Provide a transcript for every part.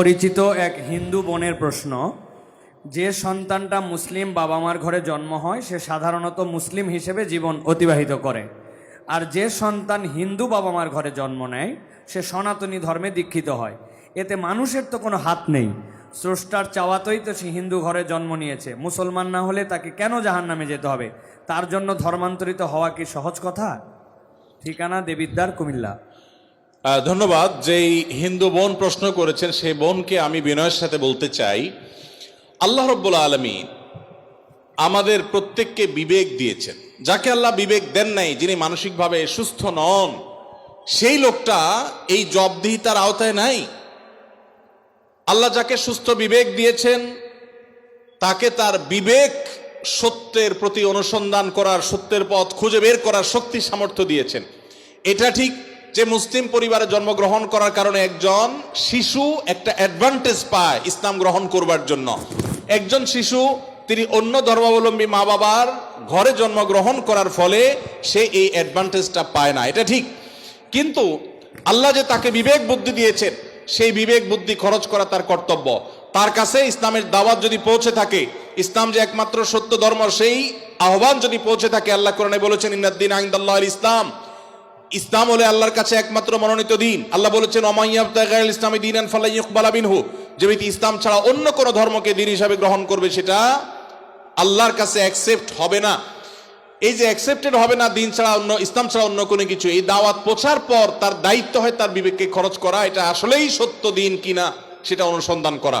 পরিচিত এক হিন্দু বোনের প্রশ্ন, যে সন্তানটা মুসলিম বাবা মার ঘরে জন্ম হয়, সে সাধারণত মুসলিম হিসেবে জীবন অতিবাহিত করে। আর যে সন্তান হিন্দু বাবা মার ঘরে জন্ম নেয়, সে সনাতনী ধর্মে দীক্ষিত হয়। এতে মানুষের তো কোনো হাত নেই। স্রষ্টার চাওয়াতেই তো সে হিন্দু ঘরে জন্ম নিয়েছে। মুসলমান না হলে তাকে কেন জাহান নামে যেতে হবে? তার জন্য ধর্মান্তরিত হওয়া কি সহজ কথা? ঠিকানা দেবিদ্দার কুমিল্লা। ধন্যবাদ। যেই হিন্দু বোন প্রশ্ন করেছেন, সেই বোনকে আমি বিনয়ের সাথে বলতে চাই। আল্লাহ রব্বুল আলমী আমাদের প্রত্যেককে বিবেক দিয়েছেন। যাকে আল্লাহ বিবেক দেন নাই, যিনি মানসিকভাবে সুস্থ নন, সেই লোকটা এই জবদিহিতার আওতায় নাই। আল্লাহ যাকে সুস্থ বিবেক দিয়েছেন, তাকে তার বিবেক সত্যের প্রতি অনুসন্ধান করার, সত্যের পথ খুঁজে বের করার শক্তি সামর্থ্য দিয়েছেন। এটা ঠিক যে মুসলিম পরিবারে জন্মগ্রহণ করার কারণে একজন শিশু একটা অ্যাডভান্টেজ পায় ইসলাম গ্রহণ করবার জন্য। একজন শিশু, তিনি অন্য ধর্মাবলম্বী মা বাবার ঘরে জন্মগ্রহণ করার ফলে সে এই অ্যাডভান্টেজটা পায় না, এটা ঠিক। কিন্তু আল্লাহ যে তাকে বিবেক বুদ্ধি দিয়েছেন, সেই বিবেক বুদ্ধি খরচ করা তার কর্তব্য। তার কাছে ইসলামের দাওয়াত যদি পৌঁছে থাকে, ইসলাম যে একমাত্র সত্য ধর্ম, সেই আহ্বান যদি পৌঁছে থাকে, আল্লাহ কোরআনে বলেছেন ইন্নাদ্দিন আইন্দাল্লাহ ইসলাম ইসলাম হলে আল্লাহর কাছে একমাত্র মনোনীত দিন। আল্লাহ বলেছেন অমাইয়াবতাগাল ইসলামী দিন আন ফালাইয়ুকবালাবিনহু যে ব্যক্তি ইসলাম ছাড়া অন্য কোনো ধর্মকে দিন হিসাবে গ্রহণ করবে, সেটা আল্লাহর কাছে অ্যাকসেপ্ট হবে না। এই যে অ্যাকসেপ্টেড হবে না, দিন ছাড়া অন্য, ইসলাম ছাড়া অন্য কোনো কিছু, এই দাওয়াত পৌঁছার পর তার দায়িত্ব হয় তার বিবেককে খরচ করা, এটা আসলেই সত্য দিন কিনা, সেটা অনুসন্ধান করা।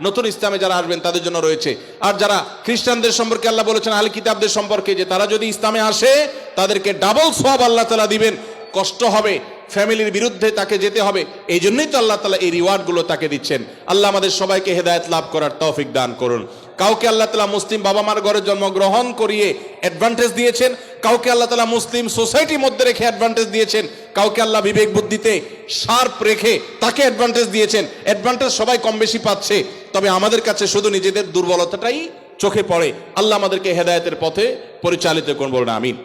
নতুন ইসলামে যারা আসবেন, তাদের জন্য রয়েছে। আর যারা খ্রিস্টানদের সম্পর্কে আল্লাহ বলেছেন আল কিতাবদের সম্পর্কে, যে তারা যদি ইসলামে আসে, তাদেরকে ডাবল সব আল্লাহ তালা দিবেন। কষ্ট হবে, ফ্যামিলির বিরুদ্ধে তাকে যেতে হবে। এই জন্যই তো আল্লাহ তালা এই রিওয়ার্ডগুলো তাকে দিচ্ছেন। আল্লাহ আমাদের সবাইকে হেদায়ত লাভ করার তৌফিক দান করুন। কাউকে আল্লাহ তালা মুসলিম বাবা মার ঘরে জন্মগ্রহণ করিয়ে অ্যাডভান্টেজ দিয়েছেন, কাউকে আল্লাহ তালা মুসলিম সোসাইটির মধ্যে রেখে অ্যাডভান্টেজ দিয়েছেন, কাউকে আল্লাহ বিবেক বুদ্ধিতে শার্প রেখে তাকে অ্যাডভান্টেজ দিয়েছেন। অ্যাডভান্টেজ সবাই কম বেশি পাচ্ছে। তবে আমাদের কাছে শুধু নিজেদের দুর্বলতাটাই চোখে পড়ে। আল্লাহ আমাদেরকে হেদায়তের পথে পরিচালিত করুন বলুন আমিন।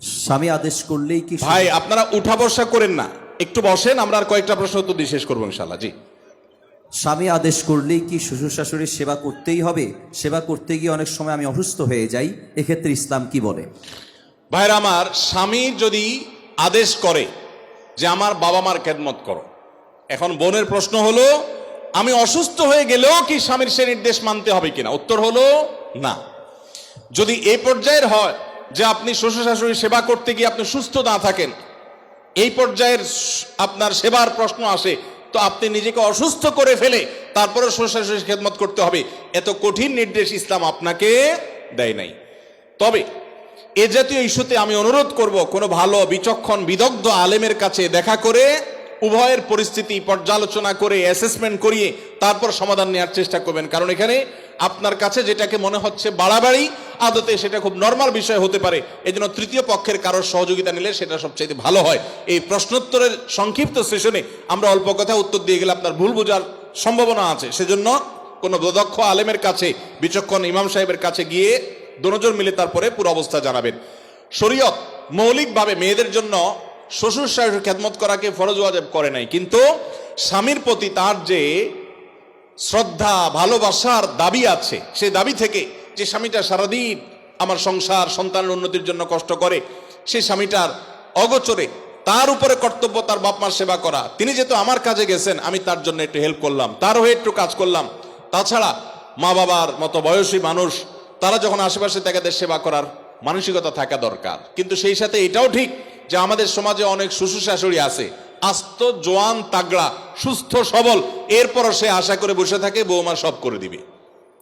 স্বামী আদেশ করলেই কি ভাই আপনারা উঠা বসা করেন না। একটু বসেন আমরা আর কয়েকটা প্রশ্ন উত্তর দিয়ে শেষ করব ইনশাল্লাহ জি। স্বামী আদেশ করলেই কি শ্বশুর শাশুড়ির সেবা করতেই হবে? সেবা করতে গিয়ে অনেক সময় আমি অসুস্থ হয়ে যাই এক্ষেত্রে ইসলাম কি বলে? ভাইরা আমার স্বামী যদি আদেশ করে যে আমার বাবা মার খেদমত করো। এখন বোনের প্রশ্ন হলো আমি অসুস্থ হয়ে গেলেও কি স্বামীর সে নির্দেশ মানতে হবে কিনা? উত্তর হলো না। যদি এই পর্যায়ের হয় যে আপনি শ্বশুর শাশুড়ির সেবা করতে গিয়ে আপনি সুস্থ না থাকেন, এই পর্যায়ের আপনার সেবার প্রশ্ন আসে, তো আপনি নিজেকে অসুস্থ করে ফেলে তারপরে শ্বশুর শাশুড়ির খেদমত করতে হবে। এত কঠিন নির্দেশ ইসলাম আপনাকে দেয় নাই। তবে এ জাতীয় ইস্যুতে আমি অনুরোধ করব, কোনো ভালো, বিচক্ষণ, বিদগ্ধ আলেমের কাছে দেখা করে উভয়ের পরিস্থিতি পর্যালোচনা করে অ্যাসেসমেন্ট করিয়ে তারপর সমাধান নেওয়ার চেষ্টা করবেন। কারণ এখানে আপনার কাছে যেটাকে মনে হচ্ছে বাড়াবাড়ি, আদতে সেটা খুব নর্মাল বিষয় হতে পারে। এই জন্য তৃতীয় পক্ষের কারোর সহযোগিতা নিলে সেটা সবচাইতে ভালো হয়। এই প্রশ্নোত্তরের সংক্ষিপ্ত সেশনে আমরা অল্প কথা উত্তর দিয়ে গেলে আপনার ভুল বোঝার সম্ভাবনা আছে। সেজন্য কোনো দক্ষ আলেমের কাছে, বিচক্ষণ ইমাম সাহেবের কাছে গিয়ে দুজন মিলে তারপরে পুরো অবস্থা জানাবেন। শরীয়ত মৌলিকভাবে মেয়েদের জন্য শ্বশুর শাশুড়ির খেদমত করাকে ফরজ ওয়াজেব করে নাই। কিন্তু স্বামীর প্রতি তার যে শ্রদ্ধা, ভালোবাসার দাবি আছে সেই দাবি থেকে যে স্বামীটা সারাদিন আমার সংসার, সন্তানের উন্নতির জন্য কষ্ট করে সেই স্বামীটার অগোচরে তার উপরে কর্তব্য তার বাপ মার সেবা করা। তিনি যেহেতু আমার কাজে গেছেন, আমি তার জন্য একটু হেল্প করলাম তার হয়ে একটু কাজ করলাম। তাছাড়া মা বাবার মতো বয়সী মানুষ, তারা যখন আশেপাশে তাদের সেবা করার মানসিকতা থাকা দরকার। কিন্তু সেই সাথে এটাও ঠিক যে আমাদের সমাজে অনেক শ্বশুর শাশুড়ি আছে। আস্ত, জোয়ান, তাগড়া, সুস্থ, সবল, এরপরও সে আশা করে বসে থাকে, বৌমা সব করে দিবে।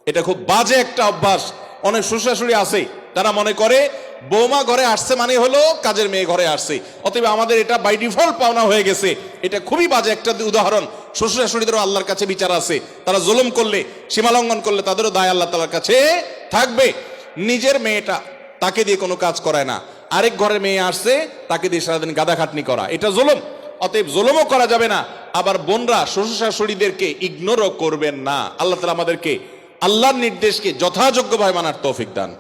এটা খুব বাজে একটা অভ্যাস। অনেক শ্বশুরাশুড়ি আছে। তারা মনে করে, বৌমা ঘরে আসছে মানে হলো কাজের মেয়ে ঘরে আসছে। অতএব আমাদের এটা বাই ডিফল্ট পাওনা হয়ে গেছে। এটা খুবই বাজে একটা উদাহরণ। শ্বশুর শাশুড়িদেরও আল্লাহর কাছে বিচার আছে। তারা জুলুম করলে সীমালঙ্ঘন করলে তাদেরও দায় আল্লাহ তালার কাছে থাকবে। নিজের মেয়েটা তাকে দিয়ে কোনো কাজ করায় না। আরেক ঘরের মেয়ে আসছে, তাকে দিয়ে সারাদিন গাদা খাটনি করা। এটা জোলম। অতএব জোলমও করা যাবে না। আবার বোনরা শ্বশুর শাশুড়িদেরকে ইগনোরও করবেন না। আল্লাহ তালা আমাদেরকে আল্লাহর নির্দেশকে যথাযোগ্যভাবে মানার তৌফিক দান